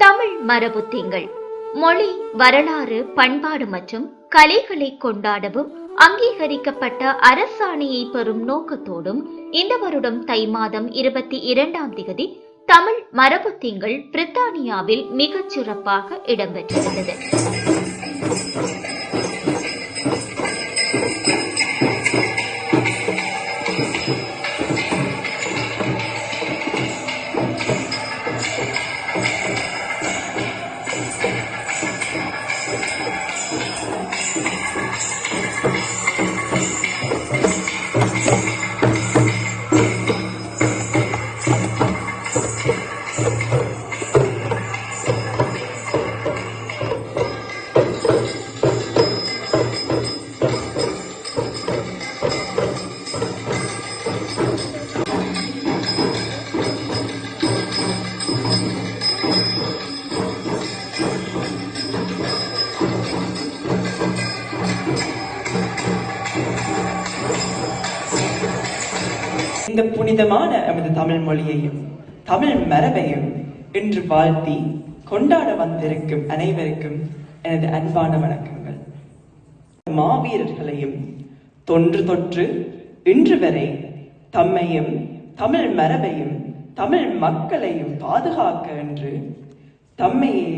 தமிழ் மரபு திங்கள் மொழி வரலாறு பண்பாடு மற்றும் கலைகளை கொண்டாடவும் அங்கீகரிக்கப்பட்ட அரசாணையை பெறும் நோக்கத்தோடும் இந்த வருடம் தை மாதம் இருபத்தி இரண்டாம் தேதி தமிழ் மரபு திங்கள் பிரித்தானியாவில் மிகச் சிறப்பாக இடம்பெற்றிருந்தது. இந்த புனிதமான எமது தமிழ் மொழியையும் தமிழ் மரபையும் இன்று வாழ்த்தி கொண்டாட வந்திருக்கும் அனைவருக்கும் எனது அன்பான வணக்கங்கள். மாவீரர்களையும் தொன்று தொற்று இன்று வரை தம்மையும் தமிழ் மரபையும் தமிழ் மக்களையும் பாதுகாக்க என்று தம்மையே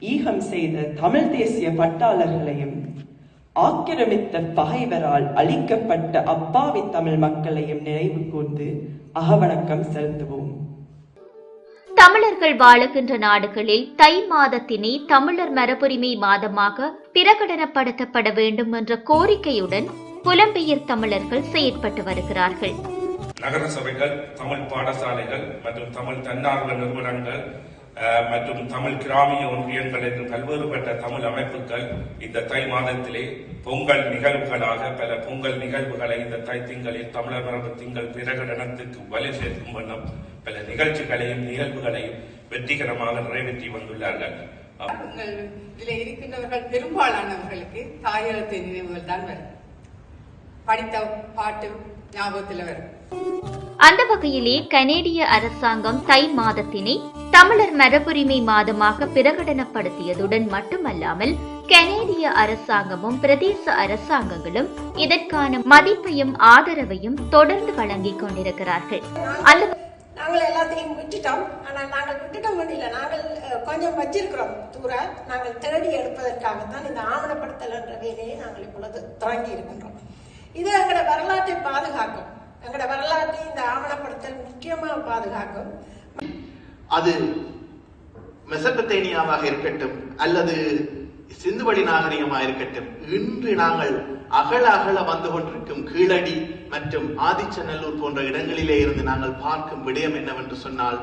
ஈகம் செய்த தமிழ் தேசிய பட்டாளர்களையும் ஆக்கிரமித்த பகைவரால் அழிக்கப்பட்ட அப்பாவி தமிழ் மக்களையும் நினைவு கூர்ந்து அகவணக்கம் செலுத்துவோம். தமிழர்கள் வாழுகின்ற நாடுகளில் தை மாதத்தினை தமிழர் மரபுரிமை மாதமாக பிரகடனப்படுத்தப்பட வேண்டும் என்ற கோரிக்கையுடன் புலம்பெயர் தமிழர்கள் செயற்பட்டு வருகிறார்கள். நகர சபைகள் தமிழ் பாடசாலைகள் மற்றும் தமிழ் தன்னார்வ நிறுவனங்கள் மற்றும் தமிழ் கிராமிய ஒன்றியங்கள் என்று பல்வேறுபட்ட தமிழ் அமைப்புகள் இந்த தை மாதத்திலே பொங்கல் நிகழ்வுகளாக பல பொங்கல் நிகழ்வுகளை இந்த தை திங்களில் தமிழர் மரபு திங்கள் பிரகடனத்துக்கு வலு சேர்க்கும் வண்ணம் பல நிகழ்ச்சிகளையும் நிகழ்வுகளையும் வெற்றிகரமாக நிறைவேற்றி வந்துள்ளார்கள். உங்கள் இதில் இருக்கின்றவர்கள் பெரும்பாலானவர்களுக்கு தாயகத்து நினைவுகள் தான் வரும். படித்த பாட்டு ஞாபகத்தில் வரும். அந்த வகையிலே கனேடிய அரசாங்கம் தை மாதத்தினை தமிழர் மரபுரிமை மாதமாக பிரகடனப்படுத்தியதுடன் மட்டுமல்லாமல் கனேடிய அரசாங்கமும் பிரதேச அரசாங்கங்களும் இதற்கான மதிப்பையும் ஆதரவையும் தொடர்ந்து வழங்கிக் கொண்டிருக்கிறார்கள். அந்த நாங்கள் எல்லாத்தையும் விட்டுட்டோம். ஆனால் நாங்கள் விட்டுட்டோம் இல்லை. நாங்கள் கொஞ்சம் வச்சிருக்கிறோம் தூர. நாங்கள் தேடி எடுப்பதற்காகத்தான் இந்த ஆவணப்படுத்தல் என்ற வேலையை நாங்கள் இப்பொழுது தொடங்கி இருக்கின்றோம். இது எங்களோட வரலாற்றை பாதுகாக்கும். எங்களோட வரலாற்றை இந்த ஆவணப்படுத்தல் முக்கியமாக பாதுகாக்கும். அது மெசபத்தேனியாவாக இருக்கட்டும் அல்லது சிந்துவழி நாகரிகமாக இருக்கட்டும் இன்று நாங்கள் அகல அகல வந்து கொண்டிருக்கும் கீழடி மற்றும் ஆதிச்சநல்லூர் போன்ற இடங்களிலே இருந்து நாங்கள் பார்க்கும் விடயம் என்னவென்று சொன்னால்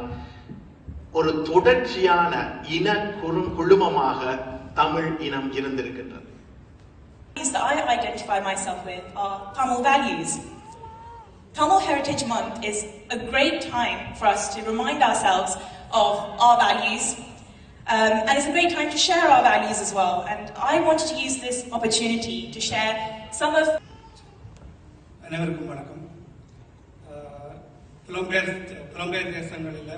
ஒரு தொடர்ச்சியான இன குறும் குழுமமாக தமிழ் இனம் இருந்திருக்கின்றது that I identify myself with are Tamil values. Tamil Heritage Month is a great time for us to remind ourselves of our values, um, and it's a great time to share our values as well. And I wanted to use this opportunity to share some of அனைவருக்கும் வணக்கம் ஆஹ் புலம்பெயர் புலம்பெயர் தேசங்களில்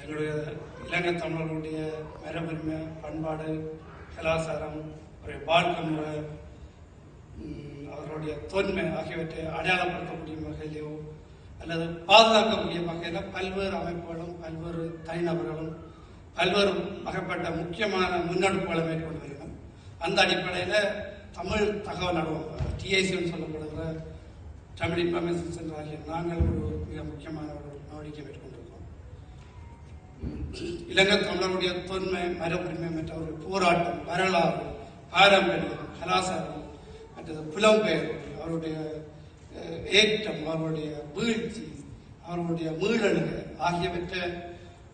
எங்களுடைய இலங்கை தமிழர்களுடைய மரபுரிமை பண்பாடு கலாச்சாரம் ஒரு வாழ்க்கை முறை உம், அவர்களுடைய தொன்மை ஆகியவற்றை அடையாளப்படுத்தக்கூடிய வகையிலோ அல்லது பாதுகாக்கக்கூடிய வகையில் பல்வேறு அமைப்புகளும் பல்வேறு தனிநபர்களும் பல்வேறு வகைப்பட்ட முக்கியமான முன்னெடுப்புகளை மேற்கொண்டு வருகிறோம் அந்த அடிப்படையில் தமிழ் தகவல் நடுவம் டிஐசின்னு சொல்லப்படுகிற தமிழ் இன்ஃபர்மேஷன் சென்டர் ஆகிய நாங்கள் ஒரு மிக முக்கியமான ஒரு நடவடிக்கை மேற்கொண்டிருக்கிறோம். இலங்கை தமிழருடைய தொன்மை மரபுரிமை மற்ற ஒரு போராட்டம் வரலாறு பாரம்பரியம் கலாச்சாரம் மற்றது புலம்பெயர் அவருடைய ஏற்றம் அவருடைய வீழ்ச்சி அவருடைய மீழல்கள் ஆகியவற்றை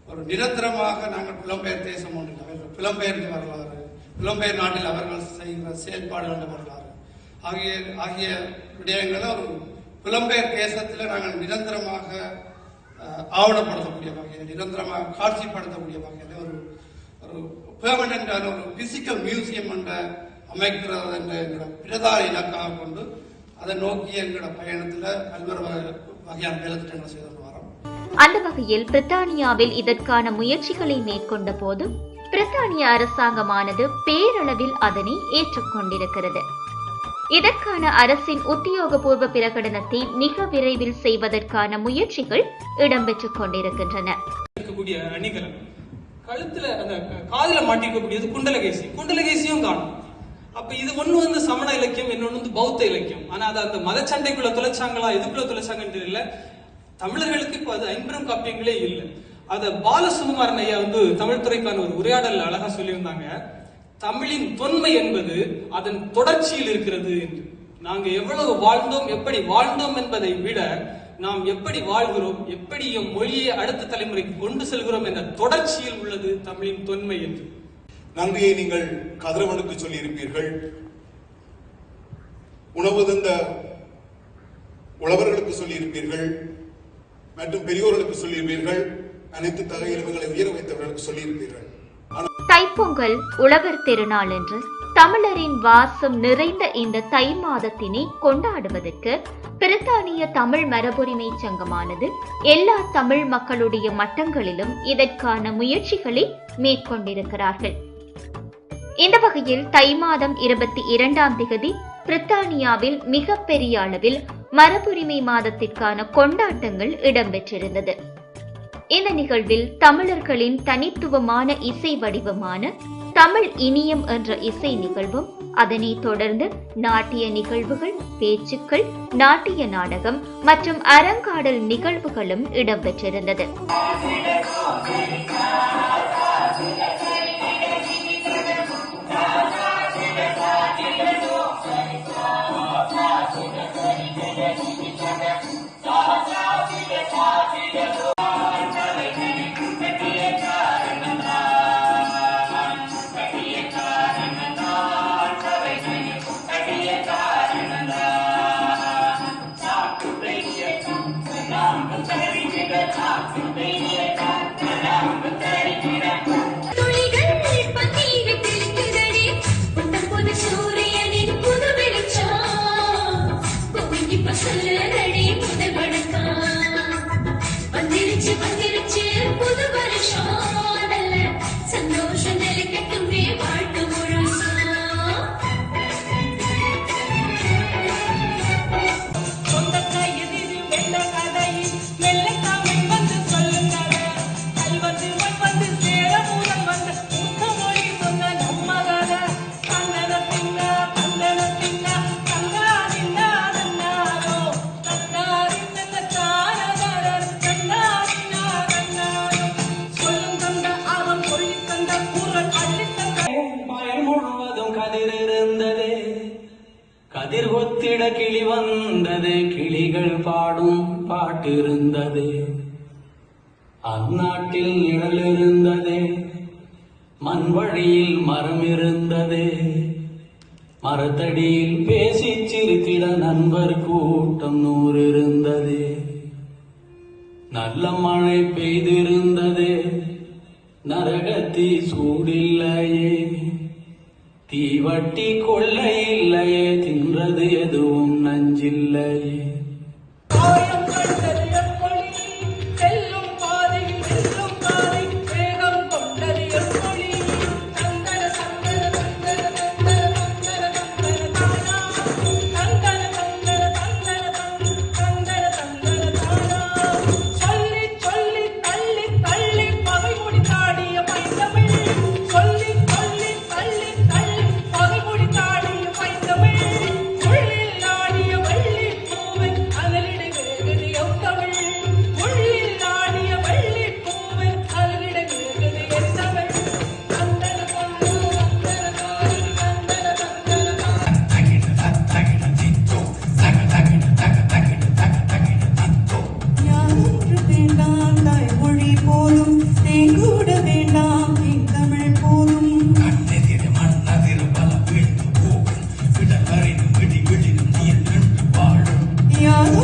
ஒரு நிரந்தரமாக நாங்கள் புலம்பெயர் தேசம் ஒன்று அவர்கள் புலம்பெயர்ந்த வரலாறு புலம்பெயர் நாட்டில் அவர்கள் செய்கிற செயல்பாடுகள் வரலாறு. ஆகிய ஆகிய விடயங்களை ஒரு புலம்பெயர் தேசத்தில் நாங்கள் நிரந்தரமாக ஆவணப்படுத்தக்கூடிய வகையில் நிரந்தரமாக காட்சிப்படுத்தக்கூடிய வகையில் ஒரு ஒரு பெர்மனண்டான ஒரு பிசிக்கல் மியூசியம் என்ற அமைக்கிறது என்ற பிரதான இலக்காக கொண்டு அதை நோக்கி எங்களோட பயணத்தில் பல்வேறு வகை- வகையான வேலை திட்டங்களை செய்து வரோம். அந்த வகையில் பிரித்தானியாவில் இதற்கான முயற்சிகளை மேற்கொண்ட போதும் பிரித்தானிய அரசாங்கமானது பேரளவில் அதனை ஏற்றுக்கொண்டிருக்கிறது. இதற்கான அரசின் உத்தியோகபூர்வ பிரகடனத்தை மிக விரைவில் செய்வதற்கான முயற்சிகள் இடம்பெற்றுக் கொண்டிருக்கின்றன. கழுத்துல அந்த காதுல மாட்டிருக்கக்கூடியது குண்டலகேசி. குண்டலகேசியும் காணும். அப்ப இது ஒண்ணு வந்து சமண இலக்கியம் இன்னொன்னு வந்து பௌத்த இலக்கியம். ஆனா அது அந்த மதச்சண்டைக்குள்ள தொலைச்சாங்களா எதுக்குள்ள தொலைச்சாங்கன்னு தெரியல. தமிழர்களுக்கு இப்போ அது ஐம்பெரும் காப்பியங்களே இல்லை. அத பாலசுகுமாரன் ஐயா வந்து தமிழ் துறைக்கான ஒரு உரையாடல் அழகா சொல்லியிருந்தாங்க. தமிழின் தொன்மை என்பது அதன் தொடர்ச்சியில் இருக்கிறது என்று. நாங்க எவ்வளவு வாழ்ந்தோம் எப்படி வாழ்ந்தோம் என்பதை விட நாம் எப்படி வாழ்கிறோம் எப்படி எம் மொழியை அடுத்த தலைமுறைக்கு கொண்டு செல்கிறோம் என்ற தொடர்ச்சியில் உள்ளது தமிழின் தொன்மை என்று. நன்றியை நீங்கள் கதிரவனுக்கு சொல்லியிருப்பீர்கள். உணவு தந்த உழவர்களுக்கு சொல்லியிருப்பீர்கள். மற்றும் பெரியோர்களுக்கு சொல்லியிருப்பீர்கள். அனைத்து தகையிலுமைகளை உயர வைத்தவர்களுக்கு சொல்லியிருப்பீர்கள். தைப்பொங்கல் உழவர் திருநாள் என்று தமிழரின் வாசம் நிறைந்த இந்த தை மாதத்தினை கொண்டாடுவதற்கு பிரித்தானிய தமிழ் மரபுரிமை சங்கமானது எல்லா தமிழ் மக்களுடைய மட்டங்களிலும் இதற்கான முயற்சிகளை மேற்கொண்டிருக்கிறார்கள். இந்த வகையில் தை மாதம் இருபத்தி இரண்டாம் திகதி பிரித்தானியாவில் மிக பெரிய அளவில் மரபுரிமை மாதத்திற்கான கொண்டாட்டங்கள் இடம்பெற்றிருந்தது. இந்த நிகழ்வில் தமிழர்களின் தனித்துவமான இசை வடிவமான தமிழ் இனியம் என்ற இசை நிகழ்வும் அதனைத் தொடர்ந்து நாட்டிய நிகழ்வுகள் பேச்சுக்கள் நாட்டிய நாடகம் மற்றும் அரங்காடல் நிகழ்வுகளும் இடம்பெற்றிருந்தது. அந்நாட்டில் நிழல் இருந்ததே மண் வழியில் மரம் இருந்தது மரத்தடியில் பேசி சிரித்திட நண்பர் கூட்டம் நூறு இருந்தது நல்ல மழை பெய்திருந்தது நரகத்தி சூடில்லையே. தீவட்டி கொள்ளை இல்லையே தின்றது எதுவும் நஞ்சில்லையே.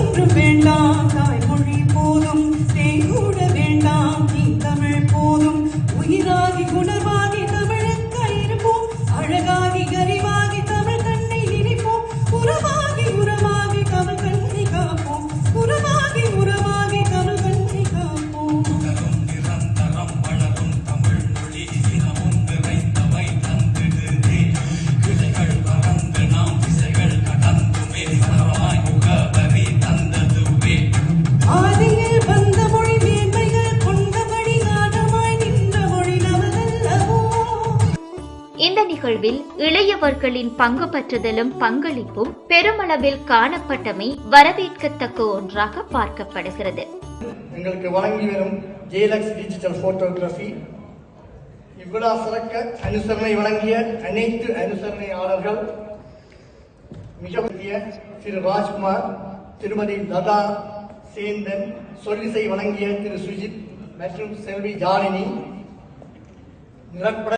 ஒன்று வேண்டாம் அளவில் இளையவர்களின் பங்கு பற்றுதலும் பங்களிப்பும் பெருமளவில் காணப்பட்டமை வரவேற்கத்தக்க ஒன்றாக பார்க்கப்படுகிறது. எங்களுக்கு வழங்கி வரும் ஜேலக்ஸ் டிஜிட்டல் போட்டோகிராஃபி இவ்விழா சிறக்க அனுசரணை வழங்கிய அனைத்து அனுசரணையாளர்கள் மிக பெரிய திரு ராஜ்குமார் திருமதி லதா சேந்தன் சொல்லிசை வழங்கிய திரு சுஜித் மற்றும் செல்வி ஜாலினி நிலப்பட